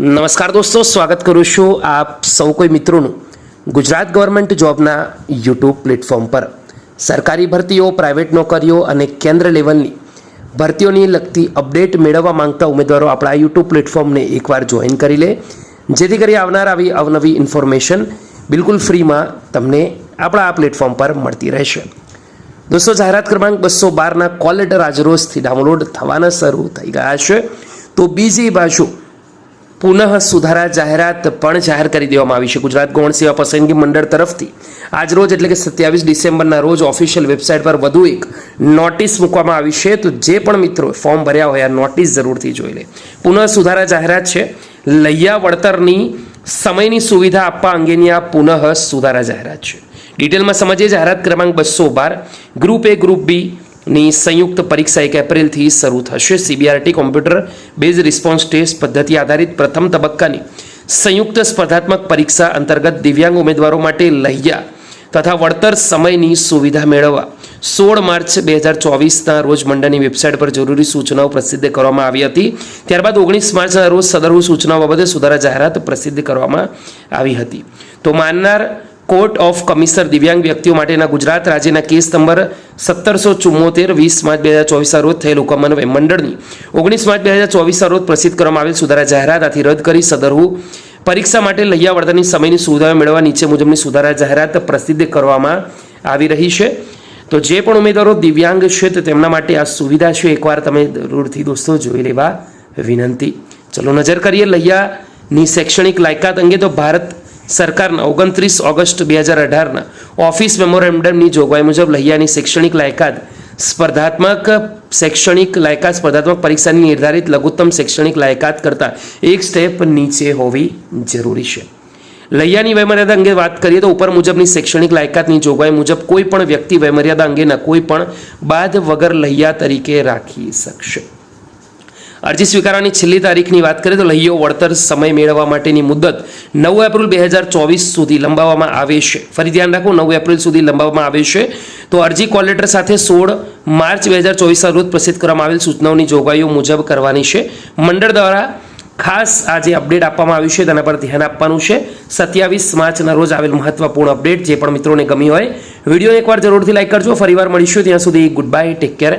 નમસ્કાર દોસ્તો, સ્વાગત કરું છું આપ સૌ કોઈ મિત્રોનું ગુજરાત ગવર્મેન્ટ જોબના યુટ્યુબ પ્લેટફોર્મ પર. સરકારી ભરતીઓ, પ્રાઇવેટ નોકરીઓ અને કેન્દ્ર લેવલની ભરતીઓની લગતી અપડેટ મેળવવા માંગતા ઉમેદવારો આપણા યુટ્યુબ પ્લેટફોર્મને એકવાર જોઈન કરી લે. જેથી કરી આવનાર આવી અવનવી ઇન્ફોર્મેશન બિલકુલ ફ્રીમાં તમને આપણા આ પ્લેટફોર્મ પર મળતી રહેશે. દોસ્તો, જાહેરાત ક્રમાંક બસો બારના કોલ લેટર આજરોજથી ડાઉનલોડ થવાના શરૂ થઈ ગયા છે. તો બીજી બાજુ પુનઃ સુધારા જાહેરાત પણ જાહેર કરી દેવામાં આવી છે. ગુજરાત ગૌણ સેવા પસંદગી મંડળ તરફથી આજ રોજ એટલે કે સત્યાવીસ ડિસેમ્બરના રોજ ઓફિશિયલ વેબસાઇટ પર વધુ એક નોટિસ મૂકવામાં આવી છે. તો જે પણ મિત્રો ફોર્મ ભર્યા હોય આ નોટિસ જરૂરથી જોઈ લે. પુનઃ સુધારા જાહેરાત છે. લૈયા વળતરની સમયની સુવિધા આપવા અંગેની આ પુનઃ સુધારા જાહેરાત છે. ડિટેલમાં સમજીએ, જાહેરાત ક્રમાંક બસો બાર. ગ્રુપ એ ગ્રુપ બી ની સંયુક્ત પરીક્ષા એક એપ્રિલથી શરૂ થશે. CBRT computer base response test પદ્ધતિ આધારિત પ્રથમ તબક્કાની સંયુક્ત સ્પર્ધાત્મક પરીક્ષા અંતર્ગત દિવ્યાંગ ઉમેદવારો માટે લહ્યા તથા વળતર સમયની સુવિધા મેળવવા. સોળ માર્ચ બે હજાર ચોવીસના રોજ મંડળની વેબસાઇટ પર જરૂરી સૂચનાઓ પ્રસિદ્ધ કરવામાં આવી હતી. ત્યારબાદ ઓગણીસ માર્ચના રોજ સદરુ સૂચનાઓ બાબતે સુધારા જાહેરાત પ્રસિદ્ધ કરવામાં આવી હતી. તો માનનાર કોર્ટ ઓફ કમિશનર દિવ્યાંગ વ્યક્તિઓ માટેના ગુજરાત રાજ્યના કેસ નંબર સત્તરસો ચુમ્મોતેર વીસ માર્ચ બે હજાર ચોવીસના રોજ થયેલ હુકમ અન્વયે મંડળની ઓગણીસ માર્ચ બે હજાર ચોવીસના રોજ પ્રસિદ્ધ કરવામાં આવેલ સુધારા જાહેરાતથી રદ કરી સદરહુ પરીક્ષા માટે લૈયા વળતરની સમયની સુવિધાઓ મેળવવા નીચે મુજબની સુધારા જાહેરાત પ્રસિદ્ધ કરવામાં આવી રહી છે. તો જે પણ ઉમેદવારો દિવ્યાંગ છે તો તેમના માટે આ સુવિધા છે. એકવાર તમે જરૂરથી દોસ્તો જોઈ લેવા વિનંતી. ચલો નજર કરીએ લૈયાની શૈક્ષણિક લાયકાત અંગે. તો ભારત સરકારના ઓગણત્રીસ ઓગસ્ટ બે હજાર અઢારના ઓફિસ મેમોરેન્ડમની જોગવાઈ મુજબ લહિયાની શૈક્ષણિક લાયકાત સ્પર્ધાત્મક શૈક્ષણિક લાયકાત સ્પર્ધાત્મક પરીક્ષાની નિર્ધારિત લઘુત્તમ શૈક્ષણિક લાયકાત કરતાં એક સ્ટેપ નીચે હોવી જરૂરી છે. લૈયાની વયમર્યાદા અંગે વાત કરીએ તો ઉપર મુજબની શૈક્ષણિક લાયકાતની જોગવાઈ મુજબ કોઈ પણ વ્યક્તિ વયમર્યાદા અંગેના કોઈ પણ બાદ વગર લૈયા તરીકે રાખી શકશે. અરજી સ્વીકારવાની છેલ્લી તારીખની વાત કરીએ તો લહીઓ વળતર સમય મેળવવા માટેની મુદત નવ એપ્રિલ બે હજાર ચોવીસ સુધી લંબાવવામાં આવે છે. ફરી ધ્યાન રાખો, નવ એપ્રિલ સુધી લંબાવવામાં આવે છે. તો અરજી કોલ લેટર સાથે સોળ માર્ચ બે હજાર ચોવીસના રોજ પ્રસિદ્ધ કરવામાં આવેલ સૂચનાઓની જોગવાઈઓ મુજબ કરવાની છે. મંડળ દ્વારા ખાસ આ જે અપડેટ આપવામાં આવ્યું છે, તેના પર ધ્યાન આપવાનું છે. સત્યાવીસ માર્ચના રોજ આવેલ મહત્વપૂર્ણ અપડેટ, જે પણ મિત્રોને ગમી હોય વીડિયો એકવાર જરૂરથી લાઇક કરજો. ફરીવાર મળીશું, ત્યાં સુધી ગુડ બાય ટેક કેર